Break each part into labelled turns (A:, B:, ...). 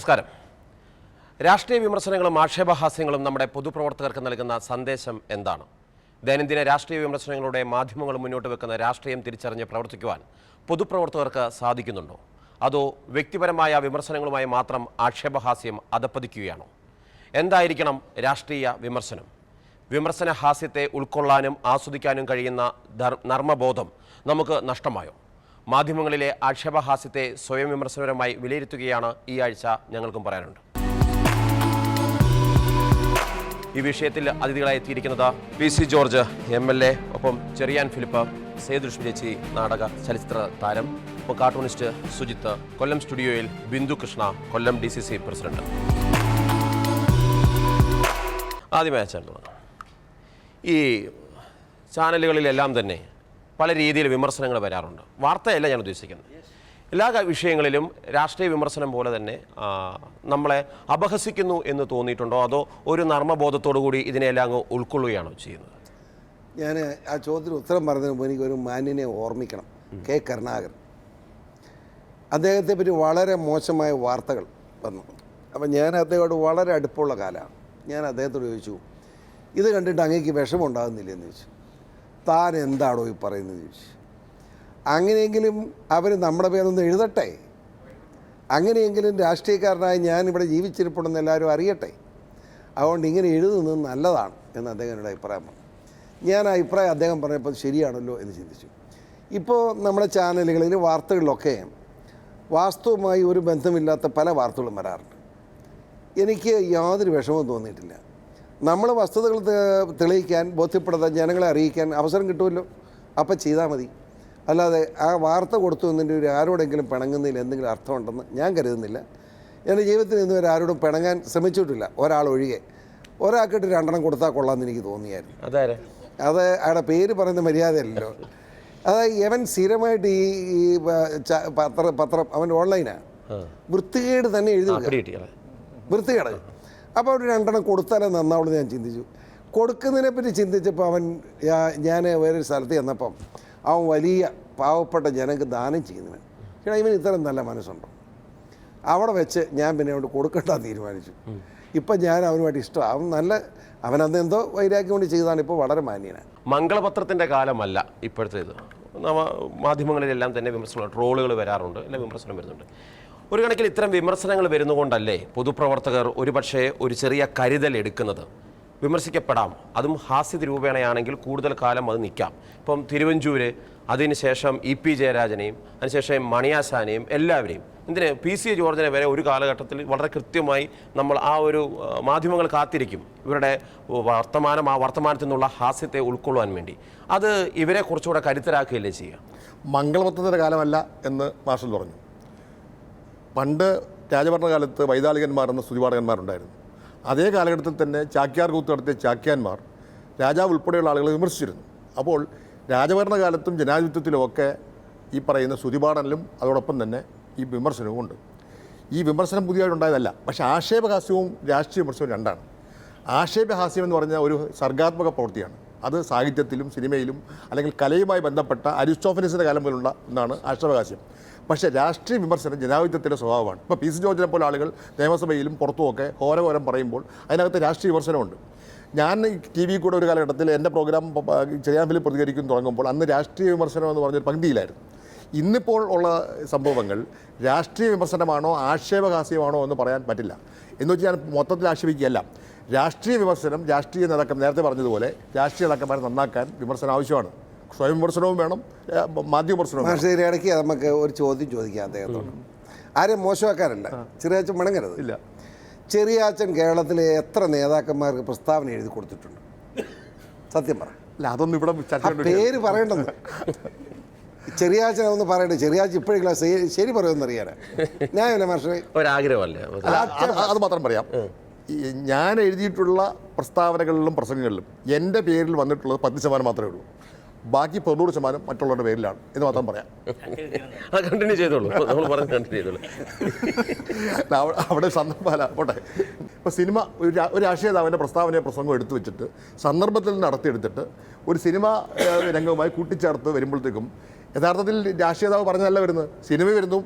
A: നമസ്കാരം. രാഷ്ട്രീയ വിമർശനങ്ങളും ആക്ഷേപഹാസ്യങ്ങളും നമ്മുടെ പൊതുപ്രവർത്തകർക്ക് നൽകുന്ന സന്ദേശം എന്താണ്? ദൈനംദിന രാഷ്ട്രീയ വിമർശനങ്ങളുടെ മാധ്യമങ്ങൾ മുന്നോട്ട് വെക്കുന്ന രാഷ്ട്രീയം തിരിച്ചറിഞ്ഞ് പ്രവർത്തിക്കുവാൻ പൊതുപ്രവർത്തകർക്ക് സാധിക്കുന്നുണ്ടോ? അതോ വ്യക്തിപരമായ വിമർശനങ്ങളുമായി മാത്രം ആക്ഷേപഹാസ്യം അധപ്പതിക്കുകയാണോ? എന്തായിരിക്കണം രാഷ്ട്രീയ വിമർശനം? വിമർശന ഹാസ്യത്തെ ഉൾക്കൊള്ളാനും ആസ്വദിക്കാനും കഴിയുന്ന നർമ്മബോധം നമുക്ക് നഷ്ടമായോ? മാധ്യമങ്ങളിലെ ആക്ഷേപഹാസ്യത്തെ സ്വയം വിമർശനപരമായി വിലയിരുത്തുകയാണ് ഈ ആഴ്ച ഞങ്ങൾക്കും പറയാനുണ്ട്. ഈ വിഷയത്തിൽ അതിഥികളായി എത്തിയിരിക്കുന്നത് P C George M L A ഒപ്പം ചെറിയാൻ ഫിലിപ്പ് സേതുഷ്മി ചേച്ചി നാടക ചലച്ചിത്ര താരം ഒപ്പം കാർട്ടൂണിസ്റ്റ് സുജിത്ത് കൊല്ലം സ്റ്റുഡിയോയിൽ Bindu Krishna Kollam D C C president. ആദ്യമായി ഈ ചാനലുകളിലെല്ലാം തന്നെ പല രീതിയിൽ വിമർശനങ്ങൾ വരാറുണ്ട്. വാർത്തയല്ല ഞാൻ ഉദ്ദേശിക്കുന്നത്. എല്ലാ വിഷയങ്ങളിലും രാഷ്ട്രീയ വിമർശനം പോലെ തന്നെ നമ്മളെ അപഹസിക്കുന്നു എന്ന് തോന്നിയിട്ടുണ്ടോ? അതോ ഒരു നർമ്മബോധത്തോടു കൂടി ഇതിനെല്ലാം അങ്ങ് ഉൾക്കൊള്ളുകയാണോ ചെയ്യുന്നത്?
B: ഞാൻ ആ ചോദ്യത്തിന് ഉത്തരം പറഞ്ഞതിന് മുമ്പ് എനിക്ക് ഒരു മാന്യനെ ഓർമ്മിക്കണം. കെ കരുണാകരൻ. അദ്ദേഹത്തെ പറ്റി വളരെ മോശമായ വാർത്തകൾ വന്നു. അപ്പം ഞാൻ അദ്ദേഹത്തോട് വളരെ അടുപ്പമുള്ള കാലമാണ് ഞാൻ അദ്ദേഹത്തോട് ചോദിച്ചു ഇത് കണ്ടിട്ട് അങ്ങേക്ക് വിഷമം ഉണ്ടാകുന്നില്ല എന്ന് ചോദിച്ചു. താൻ എന്താണോ ഈ പറയുന്നത് ചോദിച്ചു അങ്ങനെയെങ്കിലും അവർ നമ്മുടെ പേരൊന്ന് എഴുതട്ടെ? അങ്ങനെയെങ്കിലും രാഷ്ട്രീയക്കാരനായി ഞാൻ ഇവിടെ ജീവിച്ചിരിപ്പുണ്ടെന്ന് എല്ലാവരും അറിയട്ടെ? അതുകൊണ്ട് ഇങ്ങനെ എഴുതുന്നത് നല്ലതാണ് എന്ന് അദ്ദേഹം എന്നോട് അഭിപ്രായം പറഞ്ഞു. ഞാൻ ആ അഭിപ്രായം അദ്ദേഹം പറഞ്ഞപ്പോൾ ശരിയാണല്ലോ എന്ന് ചിന്തിച്ചു. ഇപ്പോൾ നമ്മുടെ ചാനലുകളിൽ വാർത്തകളിലൊക്കെ വാസ്തവമായി ഒരു ബന്ധമില്ലാത്ത പല വാർത്തകളും വരാറുണ്ട്. എനിക്ക് യാതൊരു വിഷമവും തോന്നിയിട്ടില്ല. നമ്മൾ വസ്തുതകൾ തെളിയിക്കാൻ ബോധ്യപ്പെടുത്താൻ ജനങ്ങളെ അറിയിക്കാൻ അവസരം കിട്ടുമല്ലോ? അപ്പം ചെയ്താൽ മതി. അല്ലാതെ ആ വാർത്ത കൊടുത്തു എന്നതിന്റെ ഒരു ആരോടെങ്കിലും പിണങ്ങുന്നതിൽ എന്തെങ്കിലും അർത്ഥമുണ്ടെന്ന് ഞാൻ കരുതുന്നില്ല. എന്റെ ജീവിതത്തിൽ ഇന്ന് വരെ ആരോടും പിണങ്ങാൻ ശ്രമിച്ചിട്ടില്ല. ഒരാൾ ഒഴികെ. ഒരാൾക്കിട്ട് രണ്ടെണ്ണം കൊടുത്താൽ കൊള്ളാമെന്ന് എനിക്ക് തോന്നിയായിരുന്നു.
A: അതാരെ?
B: അത് അയാളുടെ പേര് പറയുന്ന മര്യാദയല്ലല്ലോ. അതായത് അവൻ സ്ഥിരമായിട്ട് ഈ ഈ പത്ര പത്രം അവൻ ഓൺലൈനാണ് വൃത്തികേട് തന്നെ എഴുതി വൃത്തികേട്. അപ്പോൾ ഒരു രണ്ടെണ്ണം കൊടുത്താലേ നന്നാവുള്ളൂ ഞാൻ ചിന്തിച്ചു. കൊടുക്കുന്നതിനെ പറ്റി ചിന്തിച്ചപ്പോൾ അവൻ ഞാൻ വേറൊരു സ്ഥലത്ത് ചെന്നപ്പം അവൻ വലിയ പാവപ്പെട്ട ജനങ്ങൾക്ക് ദാനം ചെയ്യുന്നവൻ. ചേട്ടാ ഇവൻ ഇത്രയും നല്ല മനസ്സുണ്ടോ? അവിടെ വെച്ച് ഞാൻ പിന്നെ അവിടെ കൊടുക്കണ്ട തീരുമാനിച്ചു. ഇപ്പം ഞാൻ അവനുമായിട്ട് ഇഷ്ടം. അവൻ നല്ല അവനന്ന് എന്തോ വൈരാഗ്യം കൊണ്ട് ചെയ്തതാണ്. ഇപ്പോൾ വളരെ മാന്യനാണ്.
A: മംഗളപത്രത്തിന്റെ കാലമല്ല ഇപ്പോഴത്തേത്. നമ്മ മാധ്യമങ്ങളിലെല്ലാം തന്നെ വിമർശനം ട്രോളുകൾ വരാറുണ്ട് അല്ലെ വിമർശനം വരുന്നുണ്ട്. ഒരു കണക്കിൽ ഇത്തരം വിമർശനങ്ങൾ വരുന്നുകൊണ്ടല്ലേ പൊതുപ്രവർത്തകർ ഒരുപക്ഷെ ഒരു ചെറിയ കരുതൽ എടുക്കുന്നത്? വിമർശിക്കപ്പെടാം. അതും ഹാസ്യ രൂപേണയാണെങ്കിൽ കൂടുതൽ കാലം അത് നിൽക്കാം. ഇപ്പം തിരുവഞ്ചൂര് അതിനുശേഷം ഇ പി ജയരാജനെയും അതിനുശേഷം മണിയാശാനെയും എല്ലാവരെയും. എന്തിന്? പി സി ജോർജിനെ വരെ ഒരു കാലഘട്ടത്തിൽ വളരെ കൃത്യമായി നമ്മൾ ആ ഒരു മാധ്യമങ്ങൾ കാത്തിരിക്കും. ഇവരുടെ വർത്തമാനം ആ വർത്തമാനത്തിൽ നിന്നുള്ള ഹാസ്യത്തെ ഉൾക്കൊള്ളുവാൻ വേണ്ടി. അത് ഇവരെ കുറച്ചുകൂടെ കരുത്തരാക്കുകയല്ലേ ചെയ്യുക?
C: മംഗളപത്രത്തിന്റെ കാലമല്ല എന്ന് മാർഷൽ പറഞ്ഞു. പണ്ട് രാജഭരണകാലത്ത് വൈതാളികന്മാർ എന്ന സ്തുതിപാഠകന്മാരുണ്ടായിരുന്നു. അതേ കാലഘട്ടത്തിൽ തന്നെ ചാക്യാർ കൂത്ത് നടത്തിയ ചാക്യാന്മാർ രാജാവ് ഉൾപ്പെടെയുള്ള ആളുകളെ വിമർശിച്ചിരുന്നു. അപ്പോൾ രാജഭരണകാലത്തും ജനാധിപത്യത്തിലും ഒക്കെ ഈ പറയുന്ന സ്തുതിപാഠനിലും അതോടൊപ്പം തന്നെ ഈ വിമർശനവും ഉണ്ട്. ഈ വിമർശനം പുതിയതായിട്ടുണ്ടായതല്ല പക്ഷേ ആക്ഷേപഹാസ്യവും രാഷ്ട്രീയ വിമർശനവും രണ്ടാണ്. ആക്ഷേപഹാസ്യം എന്ന് പറഞ്ഞാൽ ഒരു സർഗാത്മക പ്രവൃത്തിയാണ്. അത് സാഹിത്യത്തിലും സിനിമയിലും അല്ലെങ്കിൽ കലയുമായി ബന്ധപ്പെട്ട അരിസ്റ്റോഫനിസിന്റെ കാലം മുതലുള്ള ഒന്നാണ് ആക്ഷേപഹാസ്യം. പക്ഷേ രാഷ്ട്രീയ വിമർശനം ജനാധിപത്യത്തിന്റെ സ്വഭാവമാണ്. ഇപ്പോൾ പി സി ജോർജിനെ പോലെ ആളുകൾ നിയമസഭയിലും പുറത്തുമൊക്കെ ഘോരഘോരം പറയുമ്പോൾ അതിനകത്ത് രാഷ്ട്രീയ വിമർശനമുണ്ട്. ഞാൻ ടി വി കൂടെ ഒരു കാലഘട്ടത്തിൽ എന്റെ പ്രോഗ്രാം ചെറിയാൻ ഫിലിപ്പ് പ്രതികരിക്കും തുടങ്ങുമ്പോൾ അന്ന് രാഷ്ട്രീയ വിമർശനം എന്ന് പറഞ്ഞൊരു പങ്ക്തിയിലായിരുന്നു ഇന്നിപ്പോൾ ഉള്ള സംഭവങ്ങൾ രാഷ്ട്രീയ വിമർശനമാണോ ആക്ഷേപഹാസ്യമാണോ എന്ന് പറയാൻ പറ്റില്ല. എന്ന് വെച്ചാൽ ഞാൻ മൊത്തത്തിൽ ആക്ഷേപിക്കുകയല്ല. രാഷ്ട്രീയ വിമർശനം രാഷ്ട്രീയ നേതാക്കൾ നേരത്തെ പറഞ്ഞതുപോലെ രാഷ്ട്രീയ നേതാക്കന്മാരെ നന്നാക്കാൻ വിമർശനം ആവശ്യമാണ്. സ്വയം വിമർശനവും വേണം. മാധ്യമ വിമർശനവും വേണം.
B: ഇടയ്ക്ക് നമുക്ക് ഒരു ചോദ്യം ചോദിക്കാം അദ്ദേഹത്തോട്. ആരെയും മോശമാക്കാനല്ല ചെറിയാച്ചൻ മണങ്ങരുത്.
C: ഇല്ല.
B: ചെറിയാച്ചൻ കേരളത്തിലെ എത്ര നേതാക്കന്മാർക്ക് പ്രസ്താവന എഴുതി കൊടുത്തിട്ടുണ്ട്? സത്യം പറ.
C: അല്ല അതൊന്നും ഇവിടെ
B: ആ
C: ചർച്ച ചെയ്യേണ്ട
B: പേര് പറയണ്ടെന്ന് ചെറിയാച്ചനെ ഒന്ന് പറയട്ടെ ചെറിയാച്ച ഇപ്പോഴെങ്കിലും ശരി ശരി പറയുമെന്ന് അറിയാനാ. ഞാൻ മാഷേ
A: ഒരാഗ്രഹമല്ലേ?
C: അത് മാത്രം പറയാം. ഞാൻ എഴുതിയിട്ടുള്ള പ്രസ്താവനകളിലും പ്രസംഗങ്ങളിലും എന്റെ പേരിൽ വന്നിട്ടുള്ളത് പത്ത് ശതമാനം മാത്രമേ ഉള്ളൂ. ബാക്കി തൊണ്ണൂറ് ശതമാനം മറ്റുള്ളവരുടെ പേരിലാണ്. എന്ന് മാത്രം പറയാം.
A: അത് കണ്ടിന്യൂ ചെയ്തോളൂ. നമ്മൾ പറഞ്ഞ് കണ്ടിന്യൂ ചെയ്തോളൂ.
C: അവിടെ സന്ദർഭമല്ല പോട്ടെ. ഇപ്പോൾ സിനിമ ഒരു ഒരു രാഷ്ട്രീയ നേതാവിന്റെ പ്രസ്താവനയോ പ്രസംഗം എടുത്തു വെച്ചിട്ട് സന്ദർഭത്തിൽ നിന്ന് നടത്തിയെടുത്തിട്ട് ഒരു സിനിമ രംഗവുമായി കൂട്ടിച്ചേർത്ത് വരുമ്പോഴത്തേക്കും യഥാർത്ഥത്തിൽ രാഷ്ട്രീയതാവ് പറഞ്ഞതല്ല വരുന്നത്. സിനിമ വരുന്നു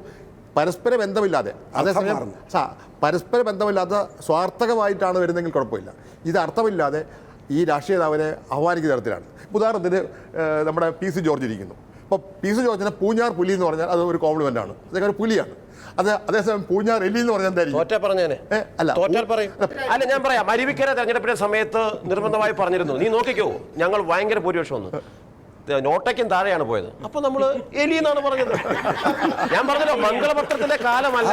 C: പരസ്പര ബന്ധമില്ലാതെ. അതേസമയം പരസ്പര ബന്ധമില്ലാത്ത സ്വാർത്ഥകമായിട്ടാണ് വരുന്നതെങ്കിൽ കുഴപ്പമില്ല. ഇത് അർത്ഥമില്ലാതെ ഈ രാഷ്ട്രീയ നേതാവിനെ ആഹ്വാനിക്കുന്ന തരത്തിലാണ്. ഉദാഹരണത്തിന് നമ്മുടെ പി സി ജോർജ് ഇരിക്കുന്നു. അപ്പോൾ പി സി ജോർജിനെ പൂഞ്ഞാർ പുലി എന്ന് പറഞ്ഞാൽ അത് ഒരു കോംപ്ലിമെന്റ് ആണ്. അദ്ദേഹം ഒരു പുലിയാണ്. അത് അതേസമയം പൂഞ്ഞാർ എലി എന്ന് പറഞ്ഞാൽ എന്തായിരിക്കും?
A: പറഞ്ഞേനെ.
C: അല്ല.
A: തോറ്റാൽ പറയും. അല്ല. ഞാൻ പറയാം. അരുവിക്കര തെരഞ്ഞെടുപ്പിന്റെ സമയത്ത് നിർബന്ധമായി പറഞ്ഞിരുന്നു. നീ നോക്കിക്കോ. ഞങ്ങൾ ഭയങ്കര ഭൂരിപക്ഷം വന്നു നോട്ടയ്ക്കും താഴെയാണ് പോയത്. അപ്പൊ നമ്മൾ എലി എന്നാണ് പറഞ്ഞത്. ഞാൻ പറഞ്ഞല്ലോ മംഗളപത്രത്തിന്റെ കാലമല്ല.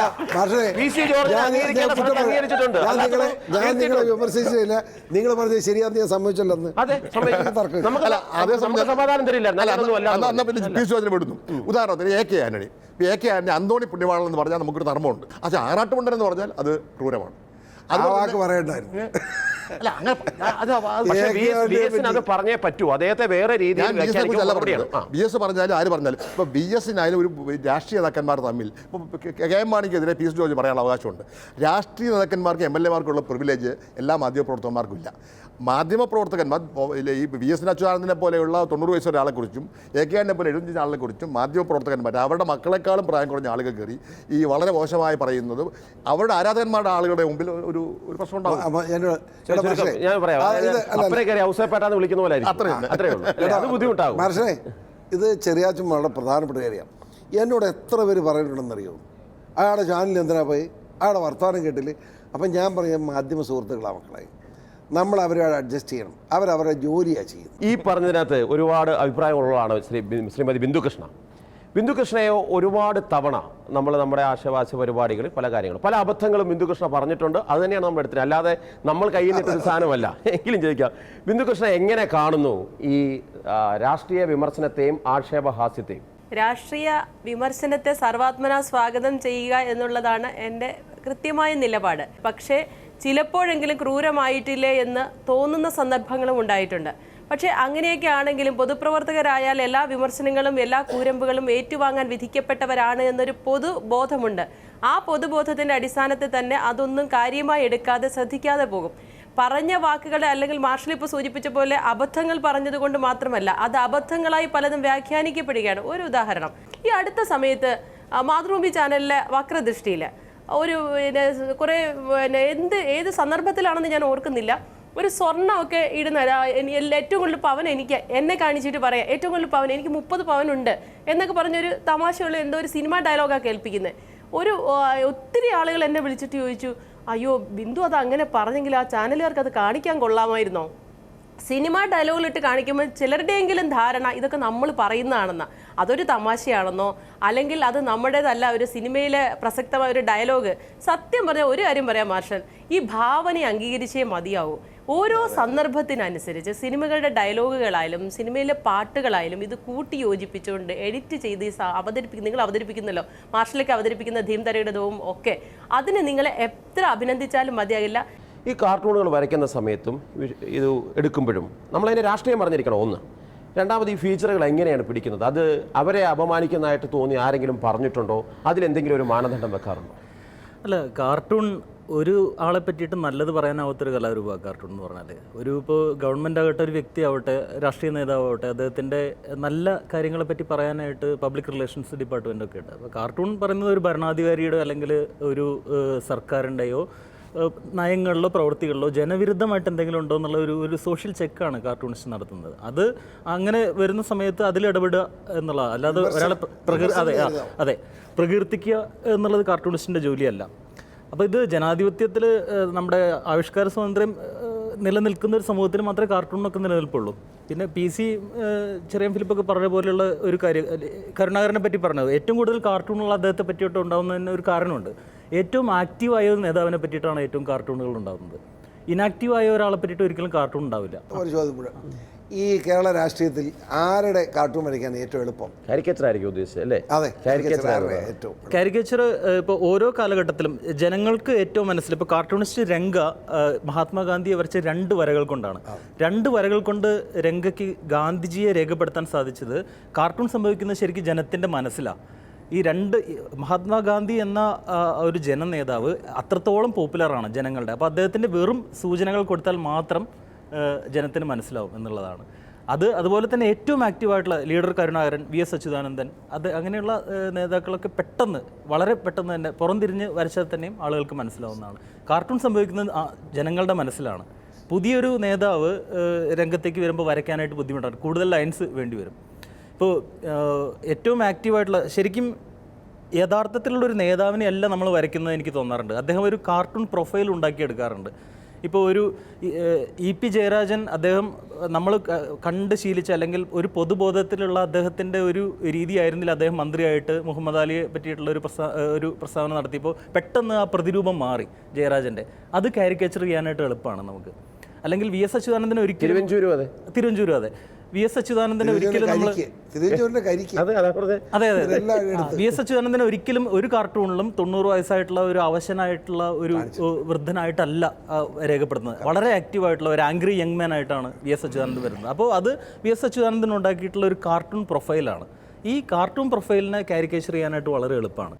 A: പി സി ജോർജ് അംഗീകരിച്ചിട്ടുണ്ട്.
B: ഞാൻ നിങ്ങളെ. വിമർശിച്ചില്ല നിങ്ങൾ പറഞ്ഞത് ശരിയാന്ന് ഞാൻ സമ്മതിച്ചല്ലെന്ന്
A: അതെ നമുക്ക്
C: അല്ല അതേ
A: നമുക്ക് സമാധാനം തരില്ല.
C: പി സി ജോർജിനെ വിടുന്നു. ഉദാഹരണത്തിന് A K Antony. A K Antony Anthony പുണ്യവാളൻ എന്ന് പറഞ്ഞാൽ നമുക്കൊരു ധർമ്മമുണ്ട്. പക്ഷെ ആറാട്ടുമുണ്ടൻ എന്ന് പറഞ്ഞാൽ അത് ക്രൂരമാണ്. അത്
B: വാക്ക് പറയണ്ടായിരുന്നു.
C: അല്ല അങ്ങനെ അത്
A: പക്ഷേ വി എസ് വി എസിന് അത് പറഞ്ഞേ പറ്റൂ. അദ്ദേഹത്തെ വേറെ രീതിയിൽ
C: ബി എസ് പറഞ്ഞാലും ആര് പറഞ്ഞാലും ഇപ്പോൾ ബി എസിനായാലും ഒരു രാഷ്ട്രീയ നേതാക്കന്മാർ തമ്മിൽ ഇപ്പോൾ കെ എം മാണിക്കെതിരെ പി എസ് ജോർജ് പറയാനുള്ള അവകാശമുണ്ട്. രാഷ്ട്രീയ നേതാക്കന്മാർക്ക് എം എൽ എമാർക്കുള്ള പ്രിവിലേജ് എല്ലാ മാധ്യമപ്രവർത്തകന്മാർക്കും ഇല്ല മാധ്യമപ്രവർത്തകന്മാർ ഈ വി എസ് അച്യുതാനന്ദനെ പോലെയുള്ള തൊണ്ണൂറ് വയസ്സ് ഒരാളെക്കുറിച്ചും എ കെ ആനെ പോലെ എഴുപത്തഞ്ച് ആളെക്കുറിച്ചും മാധ്യമപ്രവർത്തകന്മാർ അവരുടെ മക്കളെക്കാളും പ്രായം കുറഞ്ഞ ആളുകൾ കയറി ഈ വളരെ മോശമായി പറയുന്നത് അവരുടെ ആരാധകന്മാരുടെ ആളുകളുടെ മുമ്പിൽ ഒരു ഒരു പ്രശ്നം ഉണ്ടാവും.
A: ഞാൻ പറയാം. ഔസേപ്പേട്ടാന്ന് വിളിക്കുന്ന പോലെ? അത് ബുദ്ധിമുട്ടാകും
B: ഇത് ചെറിയാച്ചും വളരെ പ്രധാനപ്പെട്ട കാര്യമാണ്. എന്നോട് എത്ര പേര് പറഞ്ഞിട്ടുണ്ടെന്നറിയോ? അയാളുടെ ചാനലിൽ എന്തിനാ പോയി? അയാളുടെ വർത്തമാനം കേട്ടില്ലേ? അപ്പം ഞാൻ പറയാം മാധ്യമ സുഹൃത്തുക്കളാണ് മക്കളായി നമ്മൾ അവരെ അഡ്ജസ്റ്റ് ചെയ്യണം. അവരവരുടെ ജോലിയാണ് ചെയ്യുന്നത്.
A: ഈ പറഞ്ഞതിനകത്ത് ഒരുപാട് അഭിപ്രായമുള്ളതാണ് ശ്രീ ശ്രീമതി ബിന്ദുകൃഷ്ണ. ബിന്ദുകൃഷ്ണയെ ഒരുപാട് തവണ നമ്മൾ നമ്മുടെ ആശയവാസ പരിപാടികളിൽ പല കാര്യങ്ങളും പല അബദ്ധങ്ങളും ബിന്ദുകൃഷ്ണ പറഞ്ഞിട്ടുണ്ട്. അത് തന്നെയാണ് നമ്മൾ എടുത്തത് അല്ലാതെ നമ്മൾ കയ്യിൽ നിട്ടൊരു സാധനമല്ല. എങ്കിലും ചോദിക്കാം. ബിന്ദുകൃഷ്ണ എങ്ങനെ കാണുന്നു ഈ രാഷ്ട്രീയ വിമർശനത്തെയും ആക്ഷേപഹാസ്യത്തെയും?
D: രാഷ്ട്രീയ വിമർശനത്തെ സർവാത്മന സ്വാഗതം ചെയ്യുക എന്നുള്ളതാണ് എന്റെ കൃത്യമായ നിലപാട്. പക്ഷേ ചിലപ്പോഴെങ്കിലും ക്രൂരമായിട്ടില്ലേ എന്ന് തോന്നുന്ന സന്ദർഭങ്ങളും ഉണ്ടായിട്ടുണ്ട്. പക്ഷേ അങ്ങനെയൊക്കെ ആണെങ്കിലും പൊതുപ്രവർത്തകരായാൽ എല്ലാ വിമർശനങ്ങളും എല്ലാ കൂരമ്പുകളും ഏറ്റുവാങ്ങാൻ വിധിക്കപ്പെട്ടവരാണ് എന്നൊരു പൊതുബോധമുണ്ട് ആ പൊതുബോധത്തിന്റെ അടിസ്ഥാനത്തിൽ തന്നെ അതൊന്നും കാര്യമായി എടുക്കാതെ ശ്രദ്ധിക്കാതെ പോകും. പറഞ്ഞ വാക്കുകൾ അല്ലെങ്കിൽ മാർഷൽ ഇപ്പോൾ സൂചിപ്പിച്ച പോലെ അബദ്ധങ്ങൾ പറഞ്ഞതുകൊണ്ട് മാത്രമല്ല അത് അബദ്ധങ്ങളായി പലതും വ്യാഖ്യാനിക്കപ്പെടുകയാണ്. ഒരു ഉദാഹരണം ഈ അടുത്ത സമയത്ത് മാതൃഭൂമി ചാനലിലെ വക്രദൃഷ്ടിയിൽ ഒരു പിന്നെ കുറേ പിന്നെ എന്ത് ഏത് സന്ദർഭത്തിലാണെന്ന് ഞാൻ ഓർക്കുന്നില്ല. ഒരു സ്വർണമൊക്കെ ഇടുന്ന ഏറ്റവും കൂടുതൽ പവൻ എനിക്ക് എന്നെ കാണിച്ചിട്ട് പറയാം. ഏറ്റവും കൂടുതൽ പവൻ എനിക്ക് മുപ്പത് ഉണ്ട് എന്നൊക്കെ പറഞ്ഞൊരു തമാശയുള്ള എന്തോ ഒരു സിനിമ ഡയലോഗാണ് കേൾപ്പിക്കുന്നത് ഒരു ഒത്തിരി ആളുകൾ എന്നെ വിളിച്ചിട്ട് ചോദിച്ചു അയ്യോ ബിന്ദു അത് അങ്ങനെ പറഞ്ഞെങ്കിൽ ആ ചാനലുകാർക്ക് അത് കാണിക്കാൻ കൊള്ളാമായിരുന്നോ? സിനിമ ഡയലോഗിലിട്ട് കാണിക്കുമ്പോൾ ചിലരുടെയെങ്കിലും ധാരണ ഇതൊക്കെ നമ്മൾ പറയുന്നതാണെന്ന. അതൊരു തമാശയാണെന്നോ അല്ലെങ്കിൽ അത് നമ്മുടേതല്ല ഒരു സിനിമയിലെ പ്രസക്തമായ ഒരു ഡയലോഗ് സത്യം പറഞ്ഞാൽ ഒരു കാര്യം പറയാം മാർഷൽ. ഈ ഭാവനയെ അംഗീകരിച്ചേ മതിയാവൂ. ഓരോ സന്ദർഭത്തിനനുസരിച്ച് സിനിമകളുടെ ഡയലോഗുകളായാലും സിനിമയിലെ പാട്ടുകളായാലും ഇത് കൂട്ടി യോജിപ്പിച്ചുകൊണ്ട് എഡിറ്റ് ചെയ്ത് അവതരിപ്പിക്കുന്ന നിങ്ങൾ അവതരിപ്പിക്കുന്നല്ലോ മാർഷലൊക്കെ അവതരിപ്പിക്കുന്ന ധീം ദവും ഒക്കെ അതിന് നിങ്ങളെ എത്ര അഭിനന്ദിച്ചാലും മതിയാകില്ല.
A: ഈ കാർട്ടൂണുകൾ വരയ്ക്കുന്ന സമയത്തും ഇത് എടുക്കുമ്പോഴും നമ്മളതിനെ രാഷ്ട്രീയം പറഞ്ഞിരിക്കണം. ഒന്ന് രണ്ടാമത് ഈ ഫീച്ചറുകൾ എങ്ങനെയാണ് പിടിക്കുന്നത്? അത് അവരെ അപമാനിക്കുന്നതായിട്ട് തോന്നി ആരെങ്കിലും പറഞ്ഞിട്ടുണ്ടോ? അതിലെന്തെങ്കിലും ഒരു മാനദണ്ഡം വെക്കാറുണ്ടോ?
E: അല്ല കാർട്ടൂൺ ഒരു ആളെ പറ്റിയിട്ട് നല്ലത് പറയാനാവാത്തൊരു കലാരൂപമാണ് കാർട്ടൂൺ എന്ന് പറഞ്ഞാൽ ഒരു ഇപ്പോൾ ഗവൺമെന്റ് ആകട്ടെ ഒരു വ്യക്തി ആവട്ടെ രാഷ്ട്രീയ നേതാവട്ടെ അദ്ദേഹത്തിന്റെ നല്ല കാര്യങ്ങളെ പറ്റി പറയാനായിട്ട് പബ്ലിക് റിലേഷൻസ് ഡിപ്പാർട്ട്മെന്റ് ഒക്കെ ഉണ്ട്. അപ്പോൾ കാർട്ടൂൺ പറയുന്നത് ഒരു ഭരണാധികാരിയുടെ അല്ലെങ്കിൽ ഒരു സർക്കാരിന്റെയോ നയങ്ങളിലോ പ്രവൃത്തികളിലോ ജനവിരുദ്ധമായിട്ട് എന്തെങ്കിലും ഉണ്ടോ എന്നുള്ള ഒരു ഒരു സോഷ്യൽ ചെക്കാണ് കാർട്ടൂണിസ്റ്റ് നടത്തുന്നത്. അത് അങ്ങനെ വരുന്ന സമയത്ത് അതിൽ ഇടപെടുക എന്നുള്ളതാണ് അല്ലാതെ ഒരാളെ പ്രകൃതി പ്രകൃ അതെ അതെ. പ്രകീർത്തിക്കുക എന്നുള്ളത് കാർട്ടൂണിസ്റ്റിന്റെ ജോലിയല്ല. അപ്പോൾ ഇത് ജനാധിപത്യത്തിൽ നമ്മുടെ ആവിഷ്കാര സ്വാതന്ത്ര്യം നിലനിൽക്കുന്ന ഒരു സമൂഹത്തിൽ മാത്രമേ കാർട്ടൂണൊക്കെ നിലനിൽപ്പുള്ളൂ. പിന്നെ പി സി ചെറിയ ഫിലിപ്പൊക്കെ പറഞ്ഞ പോലെയുള്ള ഒരു കാര്യം കരുണാകരനെ പറ്റി പറഞ്ഞത്. ഏറ്റവും കൂടുതൽ കാർട്ടൂണുകൾ അദ്ദേഹത്തെ പറ്റിയിട്ട് ഉണ്ടാകുന്നതിന് ഒരു കാരണമുണ്ട്. ഏറ്റവും ആക്റ്റീവായ ഒരു നേതാവിനെ പറ്റിയിട്ടാണ് ഏറ്റവും കാർട്ടൂണുകൾ ഉണ്ടാകുന്നത് ഇനാക്റ്റീവായ ഒരാളെ പറ്റിയിട്ട് ഒരിക്കലും കാർട്ടൂൺ ഉണ്ടാവില്ല.
B: ഒരു ചോദ്യം ഈ കേരള രാഷ്ട്രീയത്തിൽ ആരുടെ കാർട്ടൂൺ വരയ്ക്കാൻ ഏറ്റവും എളുപ്പം?
A: കാരിക്കേച്ചർ ആയിരിക്കും ഉദ്ദേശിച്ചത് അല്ലേ?
B: അതെ
A: കാരിക്കേച്ചർ
B: ഏറ്റവും
E: കാരിക്കേച്ചർ ഇപ്പോൾ ഓരോ കാലഘട്ടത്തിലും ജനങ്ങൾക്ക് ഏറ്റവും മനസ്സിൽ ഇപ്പോൾ കാർട്ടൂണിസ്റ്റ് രംഗ മഹാത്മാഗാന്ധിയെ വരച്ച രണ്ട് വരകൾ കൊണ്ടാണ്. രണ്ട് വരകൾ കൊണ്ട് രംഗയ്ക്ക് ഗാന്ധിജിയെ രേഖപ്പെടുത്താൻ സാധിച്ചത് കാർട്ടൂൺ സംഭവിക്കുന്നത് ശരിക്കും ജനത്തിന്റെ മനസ്സിലാണ് ഈ രണ്ട് മഹാത്മാഗാന്ധി എന്ന ഒരു ജനനേതാവ് അത്രത്തോളം പോപ്പുലറാണ് ജനങ്ങളുടെ. അപ്പോൾ അദ്ദേഹത്തിന്റെ വെറും സൂചനകൾ കൊടുത്താൽ മാത്രം ജനത്തിന് മനസ്സിലാവും എന്നുള്ളതാണ്. അത് അതുപോലെ തന്നെ ഏറ്റവും ആക്റ്റീവായിട്ടുള്ള leader Karunakaran V S Achuthanandan അത് അങ്ങനെയുള്ള നേതാക്കളൊക്കെ പെട്ടെന്ന് വളരെ പെട്ടെന്ന് തന്നെ പുറംതിരിഞ്ഞ് വരച്ചാൽ തന്നെയും ആളുകൾക്ക് മനസ്സിലാവുന്നതാണ്. കാർട്ടൂൺ സംഭവിക്കുന്നത് ജനങ്ങളുടെ മനസ്സിലാണ്. പുതിയൊരു നേതാവ് രംഗത്തേക്ക് വരുമ്പോൾ വരയ്ക്കാനായിട്ട് ബുദ്ധിമുട്ടാണ്. കൂടുതൽ ലൈൻസ് വേണ്ടി വരും. ഇപ്പോൾ ഏറ്റവും ആക്റ്റീവായിട്ടുള്ള ശരിക്കും യഥാർത്ഥത്തിലുള്ള ഒരു നേതാവിനെ അല്ല നമ്മൾ വരയ്ക്കുന്നത് എനിക്ക് തോന്നാറുണ്ട്. അദ്ദേഹം ഒരു കാർട്ടൂൺ പ്രൊഫൈൽ ഉണ്ടാക്കിയെടുക്കാറുണ്ട്. ഇപ്പോൾ ഒരു ഇ പി ജയരാജൻ അദ്ദേഹം നമ്മൾ കണ്ട് ശീലിച്ച അല്ലെങ്കിൽ ഒരു പൊതുബോധത്തിലുള്ള അദ്ദേഹത്തിന്റെ ഒരു രീതിയായിരുന്നില്ല അദ്ദേഹം മന്ത്രിയായിട്ട് മുഹമ്മദ് അലിയെ പറ്റിയിട്ടുള്ള ഒരു പ്രസ്താ ഒരു പ്രസ്താവന നടത്തിയപ്പോൾ പെട്ടെന്ന് ആ പ്രതിരൂപം മാറി ജയരാജന്റെ അത് കാരിക്കേച്ചർ ചെയ്യാനായിട്ട് എളുപ്പമാണ് നമുക്ക്. അല്ലെങ്കിൽ വി എസ് അച്യുതാനന്ദന് ഒരിക്കലും
A: തിരുവഞ്ചൂരും അതെ.
E: തിരുവഞ്ചൂരും അതെ. വി എസ് അച്യുതാനന്ദന് ഒരിക്കലും നമ്മൾ
A: അതെ അതെ
E: വി എസ് അച്യുതാനന്ദനെ ഒരിക്കലും ഒരു കാർട്ടൂണിലും തൊണ്ണൂറ് വയസ്സായിട്ടുള്ള ഒരു അവശനായിട്ടുള്ള ഒരു വൃദ്ധനായിട്ടല്ല രേഖപ്പെടുത്തുന്നത്. വളരെ ആക്റ്റീവ് ആയിട്ടുള്ള ഒരു ആംഗ്രി യങ് മാൻ ആയിട്ടാണ് വി എസ് അച്യുതാനന്ദൻ വരുന്നത്. അപ്പോൾ അത് വി എസ് അച്യുതാനന്ദൻ ഉണ്ടാക്കിയിട്ടുള്ള ഒരു കാർട്ടൂൺ പ്രൊഫൈലാണ് ഈ കാർട്ടൂൺ പ്രൊഫൈലിനെ കാരിക്കേച്ചർ ചെയ്യാനായിട്ട് വളരെ എളുപ്പമാണ്.